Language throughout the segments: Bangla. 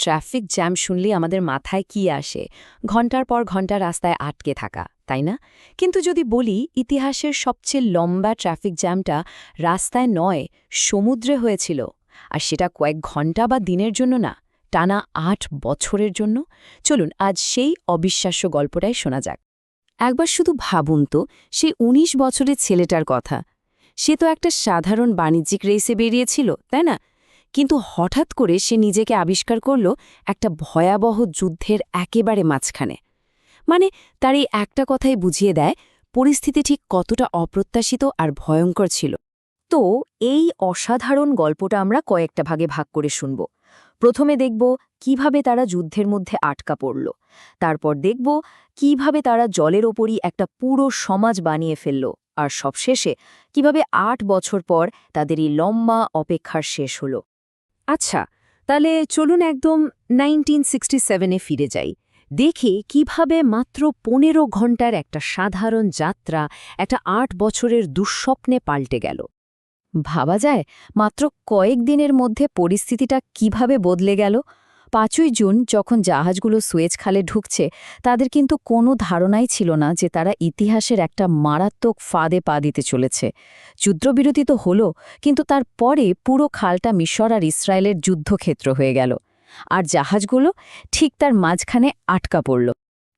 ট্রাফিক জ্যাম শুনলে আমাদের মাথায় কি আসে? ঘণ্টার পর ঘণ্টা রাস্তায় আটকে থাকা, তাই না? কিন্তু যদি বলি, ইতিহাসের সবচেয়ে লম্বা ট্রাফিক জ্যামটা রাস্তায় নয়, সমুদ্রে হয়েছিল। আর সেটা কয়েক ঘণ্টা বা দিনের জন্য না, টানা আট বছরের জন্য। চলুন, আজ সেই অবিশ্বাস্য গল্পটাই শোনা যাক। একবার শুধু ভাবুন তো সে ১৯ বছরের ছেলেটার কথা। সে তো একটা সাধারণ বাণিজ্যিক রেসে বেরিয়েছিল, তাই না? কিন্তু হঠাৎ করে সে নিজেকে আবিষ্কার করল একটা ভয়াবহ যুদ্ধের একেবারে মাঝখানে। মানে তার এই একটা কথাই বুঝিয়ে দেয়, পরিস্থিতি ঠিক কতটা অপ্রত্যাশিত আর ভয়ঙ্কর ছিল। তো এই অসাধারণ গল্পটা আমরা কয়েকটা ভাগে ভাগ করে শুনব। প্রথমে দেখব কীভাবে তারা যুদ্ধের মধ্যে আটকা পড়ল। তারপর দেখব কীভাবে তারা জলের ওপরই একটা পুরো সমাজ বানিয়ে ফেলল। আর সবশেষে কীভাবে আট বছর পর তাদের এই লম্বা অপেক্ষার শেষ হল। আচ্ছা তাহলে চলুন একদম নাইনটিন সিক্সটি সেভেনে ফিরে যাই। দেখি কীভাবে মাত্র পনেরো ঘণ্টার একটা সাধারণ যাত্রা একটা আট বছরের দুঃস্বপ্নে পাল্টে গেল। ভাবা যায় মাত্র কয়েক দিনের মধ্যে পরিস্থিতিটা কীভাবে বদলে গেল? পাঁচই জুন যখন জাহাজগুলো সুয়েজ খালে ঢুকছে, তাদের কিন্তু কোনো ধারণাই ছিল না যে তারা ইতিহাসের একটা মারাত্মক ফাঁদে পা দিতে চলেছে। যুদ্ধবিরতি তো হলো, কিন্তু তারপরে পুরো খালটা মিশর আর ইসরায়েলের যুদ্ধক্ষেত্র হয়ে গেল। আর জাহাজগুলো ঠিক তার মাঝখানে আটকা পড়ল।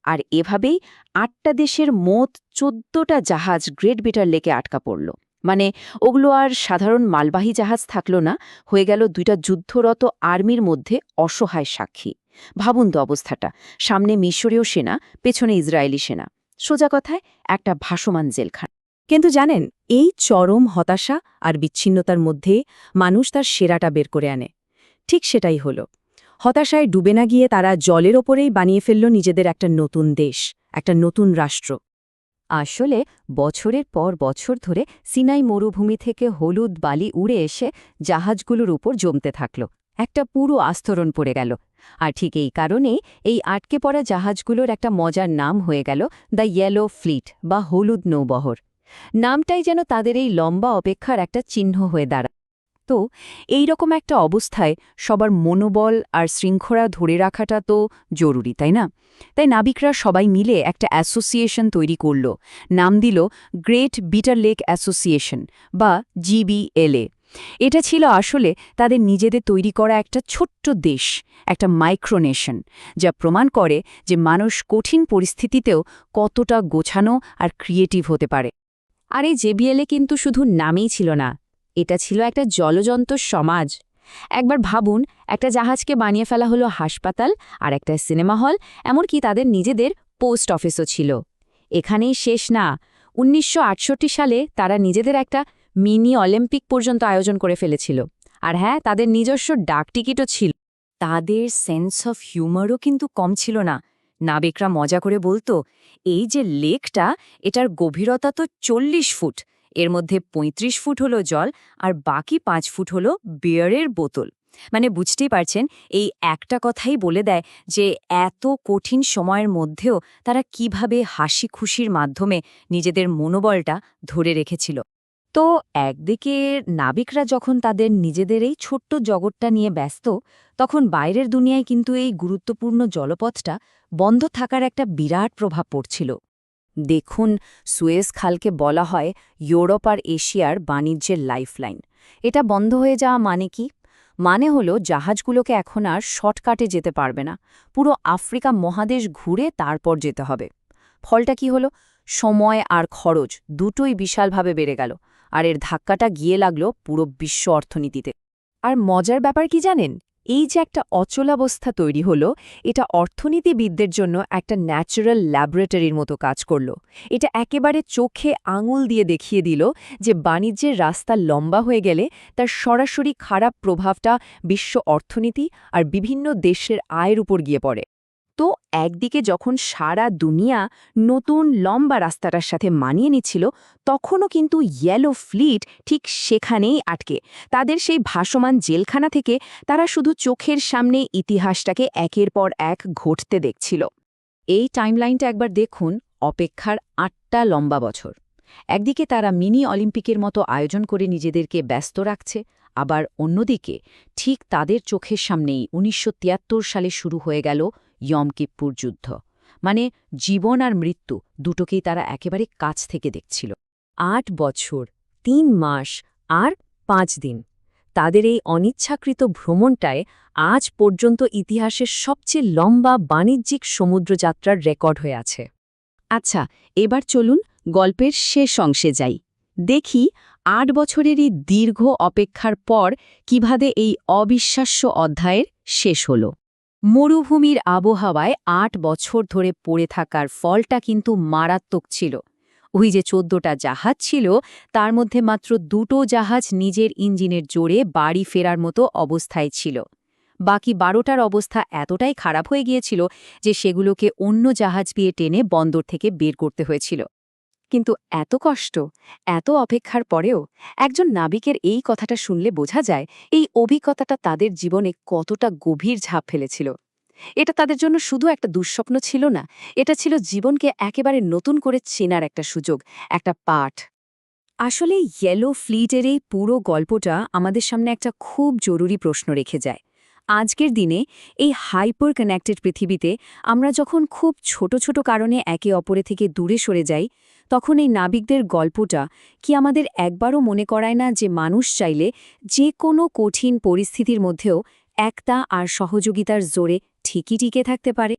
আর এভাবেই আটটা দেশের মোট চোদ্দটা জাহাজ গ্রেট বিটার লেকে আটকা পড়ল। মানে ওগুলো আর সাধারণ মালবাহী জাহাজ থাকল না, হয়ে গেল দুইটা যুদ্ধরত আর্মির মধ্যে অসহায় সাক্ষী। ভাবুন তো অবস্থাটা, সামনে মিশরীয় সেনা, পেছনে ইসরায়েলি সেনা। সোজা কথায়, একটা ভাসমান জেলখান। কিন্তু জানেন, এই চরম হতাশা আর বিচ্ছিন্নতার মধ্যে মানুষ তার সেরাটা বের করে আনে। ঠিক সেটাই হল। হতাশায় ডুবে না গিয়ে তারা জলের ওপরেই বানিয়ে ফেলল নিজেদের একটা নতুন দেশ, একটা নতুন রাষ্ট্র। আসলে বছরের পর বছর ধরে সিনাই মরুভূমি থেকে হলুদ বালি উড়ে এসে জাহাজগুলোর উপর জমতে থাকল। একটা পুরো আস্তরণ পড়ে গেল। আর ঠিক এই কারণেই এই আটকে পড়া জাহাজগুলোর একটা মজার নাম হয়ে গেল দ্য ইয়েলো ফ্লিট বা হলুদ নৌবহর। নামটাই যেন তাদের এই লম্বা অপেক্ষার একটা চিহ্ন হয়ে দাঁড়ায় তো এই রকম একটা অবস্থায় সবার মনোবল আর শৃঙ্খলা ধরে রাখাটা তো জরুরি, তাই না? তাই নাবিকরা সবাই মিলে একটা অ্যাসোসিয়েশন তৈরি করল। নাম দিল গ্রেট বিটার লেক অ্যাসোসিয়েশন বা জিবিএলএ। এটা ছিল আসলে তাদের নিজেদের তৈরি করা একটা ছোট্ট দেশ, একটা মাইক্রোনেশন, যা প্রমাণ করে যে মানুষ কঠিন পরিস্থিতিতেও কতটা গোছানো আর ক্রিয়েটিভ হতে পারে। আর এই জেবিএলএ কিন্তু শুধু নামেই ছিল না এটা ছিল একটা জলযন্ত্র সমাজ। একবার ভাবুন, একটা জাহাজকে বানিয়ে ফেলা হলো হাসপাতাল আর একটা সিনেমা হল, এমনকি তাদের নিজেদের পোস্ট অফিসও ছিল। এখানেই শেষ না। উনিশশো আটষট্টি সালে তারা নিজেদের একটা মিনি অলিম্পিক পর্যন্ত আয়োজন করে ফেলেছিল। আর হ্যাঁ তাদের নিজস্ব ডাক টিকিটও ছিল। তাদের সেন্স অফ হিউমারও কিন্তু কম ছিল না। নাবিকরা মজা করে বলতো, এই যে লেকটা, এটার গভীরতা তো চল্লিশ ফুট। এর মধ্যে ৩৫ ফুট হলো জল আর বাকি পাঁচ ফুট হলো বিয়ারের বোতল। মানে বুঝতেই পারছেন, এই একটা কথাই বলে দেয় যে এত কঠিন সময়ের মধ্যেও তারা কীভাবে হাসি খুশির মাধ্যমে নিজেদের মনোবলটা ধরে রেখেছিল। তো একদিকে নাবিকরা যখন তাদের নিজেদের এই ছোট্ট জগৎটা নিয়ে ব্যস্ত, তখন বাইরের দুনিয়ায় কিন্তু এই গুরুত্বপূর্ণ জলপথটা বন্ধ থাকার একটা বিরাট প্রভাব পড়ছিল। দেখুন, সুয়েজ খালকে বলা হয় ইউরোপ আর এশিয়ার বাণিজ্যের লাইফলাইন। এটা বন্ধ হয়ে যাওয়া মানে কি? মানে হলো জাহাজগুলোকে এখন আর শর্টকাটে যেতে পারবে না। পুরো আফ্রিকা মহাদেশ ঘুরে তারপর যেতে হবে। ফলটা কি হলো? সময় আর খরচ দুটোই বিশালভাবে বেড়ে গেল, আর এর ধাক্কাটা গিয়ে লাগল পুরো বিশ্ব অর্থনীতিতে। আর মজার ব্যাপার কি জানেন? এই যে একটা অচলাবস্থা তৈরি হলো, এটা অর্থনীতিবিদদের জন্য একটা ন্যাচারাল ল্যাবরেটরির মতো কাজ করল। এটা একেবারে চোখে আঙুল দিয়ে দেখিয়ে দিল যে বাণিজ্যের রাস্তা লম্বা হয়ে গেলে তার সরাসরি খারাপ প্রভাবটা বিশ্ব অর্থনীতি আর বিভিন্ন দেশের আয়ের উপর গিয়ে পড়ে। তো একদিকে যখন সারা দুনিয়া নতুন লম্বা রাস্তাটার সাথে মানিয়ে নিচ্ছিল, তখনও কিন্তু ইয়েলো ফ্লিট ঠিক সেখানেই আটকে। তাদের সেই ভাসমান জেলখানা থেকে তারা শুধু চোখের সামনে ইতিহাসটাকে একের পর এক ঘটতে দেখছিল। এই টাইমলাইনটা একবার দেখুন, অপেক্ষার আটটা লম্বা বছর। একদিকে তারা মিনি অলিম্পিকের মতো আয়োজন করে নিজেদেরকে ব্যস্ত রাখছে, আবার অন্যদিকে ঠিক তাদের চোখের সামনেই উনিশশো তিয়াত্তর সালে শুরু হয়ে গেল ইয়ম কিপ্পুর যুদ্ধ। মানে জীবন আর মৃত্যু দুটোকেই তারা একেবারে কাছ থেকে দেখছিল। আট বছর, তিন মাস আর পাঁচ দিন। তাদের এই অনিচ্ছাকৃত ভ্রমণটায় আজ পর্যন্ত ইতিহাসের সবচেয়ে লম্বা বাণিজ্যিক সমুদ্রযাত্রার রেকর্ড হয়ে আছে। আচ্ছা এবার চলুন গল্পের শেষ অংশে যাই। দেখি আট বছরের এই দীর্ঘ অপেক্ষার পর কীভাবে এই অবিশ্বাস্য অধ্যায়ের শেষ হল। মরুভূমির আবহাওয়ায় আট বছর ধরে পড়ে থাকার ফলটা কিন্তু মারাত্মক ছিল। ওই যে চোদ্দটা জাহাজ ছিল, তার মধ্যে মাত্র দুটো জাহাজ নিজের ইঞ্জিনের জোরে বাড়ি ফেরার মতো অবস্থায় ছিল। বাকি বারোটার অবস্থা এতটাই খারাপ হয়ে গিয়েছিল যে সেগুলোকে অন্য জাহাজ দিয়ে টেনে বন্দর থেকে বের করতে হয়েছিল। কিন্তু এত কষ্ট, এত অপেক্ষার পরেও একজন নাবিকের এই কথাটা শুনলে বোঝা যায় এই অভিজ্ঞতাটা তাদের জীবনে কতটা গভীর ঝাঁপ ফেলেছিল। এটা তাদের জন্য শুধু একটা দুঃস্বপ্ন ছিল না, এটা ছিল জীবনকে একেবারে নতুন করে চেনার একটা সুযোগ, একটা পাঠ। আসলে ইয়েলো ফ্লিটের এই পুরো গল্পটা আমাদের সামনে একটা খুব জরুরি প্রশ্ন রেখে যায়। আজকের দিনে এই হাইপার কানেক্টেড পৃথিবীতে আমরা যখন খুব ছোট ছোট কারণে একে অপরে থেকে দূরে সরে যাই, তখন এই নাবিকদের গল্পটা কি আমাদের একবারও মনে করায় না যে মানুষ চাইলে যে কোনো কঠিন পরিস্থিতির মধ্যেও একতা আর সহযোগিতার জোরে ঠিকই টিকে থাকতে পারে?